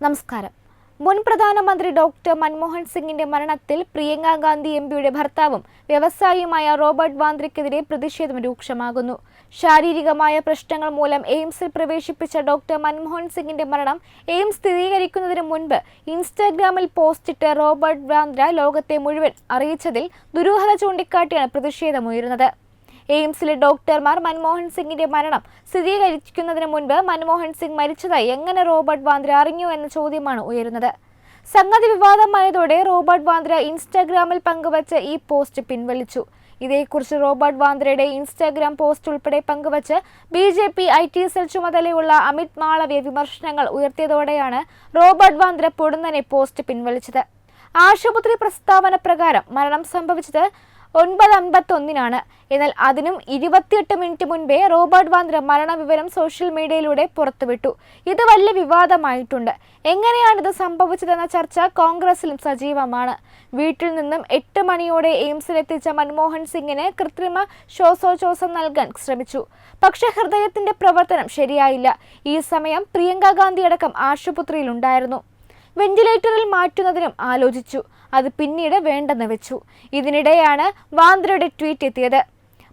നമസ്കാരം. മുൻ പ്രധാനമന്ത്രി ഡോക്ടർ മൻമോഹൻ സിംഗിന്റെ മരണത്തിൽ പ്രിയങ്ക ഗാന്ധി എം പിയുടെ ഭർത്താവും വ്യവസായിയുമായ റോബർട്ട് വാന്ദ്രയ്ക്കെതിരെ പ്രതിഷേധം രൂക്ഷമാകുന്നു. ശാരീരികമായ പ്രശ്നങ്ങൾ മൂലം എയിംസിൽ പ്രവേശിപ്പിച്ച ഡോക്ടർ മൻമോഹൻ സിംഗിന്റെ മരണം എയിംസ് സ്ഥിരീകരിക്കുന്നതിന് മുൻപ് ഇൻസ്റ്റാഗ്രാമിൽ പോസ്റ്റിട്ട് റോബർട്ട് വാന്ദ്ര ലോകത്തെ മുഴുവൻ അറിയിച്ചതിൽ ദുരൂഹത ചൂണ്ടിക്കാട്ടിയാണ് പ്രതിഷേധമുയരുന്നത്. എയിംസിലെ ഡോക്ടർമാർ മൻമോഹൻ സിംഗിന്റെ മരണം. സ്ഥിരീകരിക്കുന്നതിന് മുൻപ് മൻമോഹൻ സിംഗ് മരിച്ചതായി എങ്ങനെ റോബർട്ട് വാന്ദ്ര അറിഞ്ഞു എന്ന ചോദ്യമാണ് ഉയരുന്നത്. സംഗതി വിവാദമായതോടെ റോബർട്ട് വാന്ദ്ര ഇൻസ്റ്റാഗ്രാമിൽ പങ്കുവച്ച ഈ പോസ്റ്റ് പിൻവലിച്ചു. ഇതേക്കുറിച്ച് റോബർട്ട് വാന്ദ്രയുടെ ഇൻസ്റ്റാഗ്രാം പോസ്റ്റ് ഉൾപ്പെടെ പങ്കുവച്ച് B J P I T cell ചുമതലയുള്ള അമിത് മാളവ്യ വിമർശനങ്ങൾ ഉയർത്തിയതോടെയാണ് റോബർട്ട് വാന്ദ്ര പൊടുന്നനെ പോസ്റ്റ് പിൻവലിച്ചത്. ആശുപത്രി പ്രസ്താവന പ്രകാരം മരണം സംഭവിച്ചത് ഒൻപത് അൻപത്തൊന്നിനാണ് എന്നാൽ അതിനും ഇരുപത്തിയെട്ട് മിനിറ്റ് മുൻപേ റോബർട്ട് വാന്ദ്ര മരണവിവരം സോഷ്യൽ മീഡിയയിലൂടെ പുറത്തുവിട്ടു. ഇത് വലിയ വിവാദമായിട്ടുണ്ട്. എങ്ങനെയാണിത് സംഭവിച്ചതെന്ന ചർച്ച കോൺഗ്രസിലും സജീവമാണ്. വീട്ടിൽ നിന്നും എട്ട് മണിയോടെ എയിംസിലെത്തിച്ച മൻമോഹൻ സിംഗിന് കൃത്രിമ ശ്വാസോച്ഛ്വാസം നൽകാൻ ശ്രമിച്ചു. പക്ഷേ ഹൃദയത്തിന്റെ പ്രവർത്തനം ശരിയായില്ല. ഈ സമയം പ്രിയങ്ക അടക്കം ആശുപത്രിയിലുണ്ടായിരുന്നു. വെന്റിലേറ്ററിൽ മാറ്റുന്നതിനും ആലോചിച്ചു. അത് പിന്നീട് വേണ്ടെന്ന് വെച്ചു. ഇതിനിടെയാണ് വാന്ദ്രയുടെ ട്വീറ്റ് എത്തിയത്.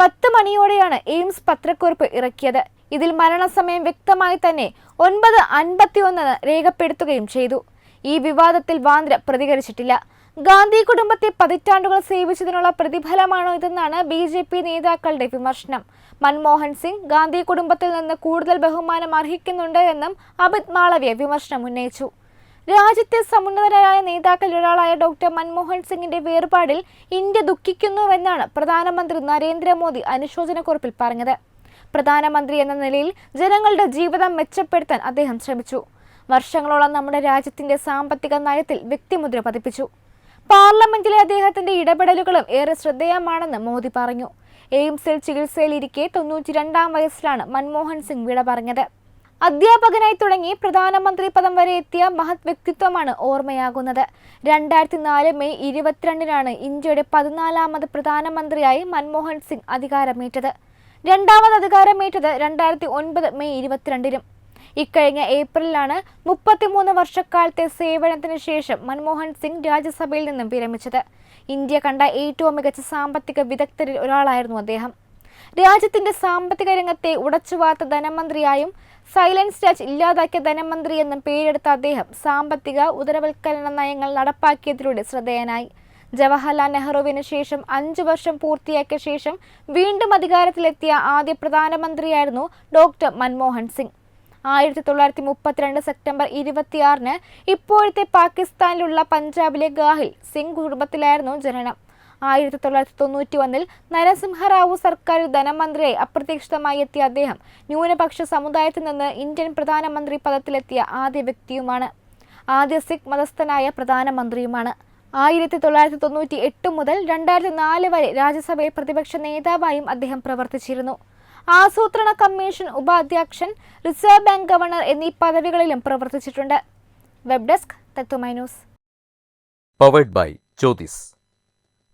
പത്ത് മണിയോടെയാണ് എയിംസ് പത്രക്കുറിപ്പ് ഇറക്കിയത്. ഇതിൽ മരണസമയം വ്യക്തമായി തന്നെ ഒൻപത് അൻപത്തിയൊന്ന് രേഖപ്പെടുത്തുകയും ചെയ്തു. ഈ വിവാദത്തിൽ വാന്ദ്ര പ്രതികരിച്ചിട്ടില്ല. ഗാന്ധി കുടുംബത്തെ പതിറ്റാണ്ടുകൾ സേവിച്ചതിനുള്ള പ്രതിഫലമാണോ ഇതെന്നാണ് ബി ജെ പി നേതാക്കളുടെ വിമർശനം. മൻമോഹൻ സിംഗ് ഗാന്ധി കുടുംബത്തിൽ നിന്ന് കൂടുതൽ ബഹുമാനം അർഹിക്കുന്നുണ്ട് എന്നും അമിത് മാളവ്യ വിമർശനം ഉന്നയിച്ചു. രാജ്യത്തെ സമുന്നതരായ നേതാക്കളിൽ ഒരാളായ ഡോക്ടർ മൻമോഹൻ സിംഗിന്റെ വേർപാടിൽ ഇന്ത്യ ദുഃഖിക്കുന്നുവെന്നാണ് പ്രധാനമന്ത്രി നരേന്ദ്രമോദി അനുശോചനക്കുറിപ്പിൽ പറഞ്ഞത്. പ്രധാനമന്ത്രി എന്ന നിലയിൽ ജനങ്ങളുടെ ജീവിതം മെച്ചപ്പെടുത്താൻ അദ്ദേഹം ശ്രമിച്ചു. വർഷങ്ങളോളം നമ്മുടെ രാജ്യത്തിന്റെ സാമ്പത്തിക നയത്തിൽ വ്യക്തിമുദ്ര പതിപ്പിച്ചു. പാർലമെന്റിലെ അദ്ദേഹത്തിന്റെ ഇടപെടലുകളും ഏറെ ശ്രദ്ധേയമാണെന്ന് മോദി പറഞ്ഞു. എയിംസിൽ ചികിത്സയിലിരിക്കെ തൊണ്ണൂറ്റിരണ്ടാം വയസ്സിലാണ് മൻമോഹൻ സിംഗ് വിട പറഞ്ഞത്. അധ്യാപകനായി തുടങ്ങി പ്രധാനമന്ത്രി പദം വരെ എത്തിയ മഹത് വ്യക്തിത്വമാണ് ഓർമ്മയാകുന്നത്. രണ്ടായിരത്തി നാല് മെയ് ഇരുപത്തിരണ്ടിനാണ് ഇന്ത്യയുടെ പതിനാലാമത് പ്രധാനമന്ത്രിയായി മൻമോഹൻ സിംഗ് അധികാരമേറ്റത്. രണ്ടാമത് അധികാരമേറ്റത് രണ്ടായിരത്തി ഒൻപത് മെയ് ഇരുപത്തിരണ്ടിനും. ഇക്കഴിഞ്ഞ ഏപ്രിലാണ് മുപ്പത്തിമൂന്ന് വർഷക്കാലത്തെ സേവനത്തിന് ശേഷം മൻമോഹൻ സിംഗ് രാജ്യസഭയിൽ നിന്നും വിരമിച്ചത്. ഇന്ത്യ കണ്ട ഏറ്റവും മികച്ച സാമ്പത്തിക വിദഗ്ധരിൽ ഒരാളായിരുന്നു അദ്ദേഹം. രാജ്യത്തിന്റെ സാമ്പത്തിക രംഗത്തെ ഉടച്ചുവാർത്ത ധനമന്ത്രിയായും സൈലൻസ് രാജ് ഇല്ലാതാക്കിയ ധനമന്ത്രി എന്നും പേരെടുത്ത അദ്ദേഹം സാമ്പത്തിക ഉദരവൽക്കരണ നയങ്ങൾ നടപ്പാക്കിയതിലൂടെ ശ്രദ്ധേയനായി. ജവഹർലാൽ നെഹ്റുവിന് ശേഷം അഞ്ചു വർഷം പൂർത്തിയാക്കിയ ശേഷം വീണ്ടും അധികാരത്തിലെത്തിയ ആദ്യ പ്രധാനമന്ത്രിയായിരുന്നു ഡോക്ടർ മൻമോഹൻ സിംഗ്. ആയിരത്തി തൊള്ളായിരത്തി മുപ്പത്തിരണ്ട് സെപ്റ്റംബർ ഇരുപത്തിയാറിന് ഇപ്പോഴത്തെ പാകിസ്ഥാനിലുള്ള പഞ്ചാബിലെ ഗാഹിൽ സിംഗ് കുടുംബത്തിലായിരുന്നു ജനനം. ആയിരത്തി തൊള്ളായിരത്തി തൊണ്ണൂറ്റി ഒന്നിൽ നരസിംഹറാവു സർക്കാർ ധനമന്ത്രിയായി അപ്രതീക്ഷിതമായി എത്തിയ അദ്ദേഹം ന്യൂനപക്ഷ സമുദായത്തിൽ നിന്ന് ഇന്ത്യൻ പ്രധാനമന്ത്രി പദത്തിലെത്തിയ ആദ്യ വ്യക്തിയുമാണ്. ആദ്യ സിഖ് മതസ്ഥനായ പ്രധാനമന്ത്രിയുമാണ്. ആയിരത്തി തൊള്ളായിരത്തി തൊണ്ണൂറ്റി എട്ട് മുതൽ രണ്ടായിരത്തി നാല് വരെ രാജ്യസഭയിൽ പ്രതിപക്ഷ നേതാവായും അദ്ദേഹം പ്രവർത്തിച്ചിരുന്നു. ആസൂത്രണ കമ്മീഷൻ ഉപാധ്യക്ഷൻ റിസർവ് ബാങ്ക് ഗവർണർ എന്നീ പദവികളിലും പ്രവർത്തിച്ചിട്ടുണ്ട്. Web desk Tatwamayi news. Powered by Jyothis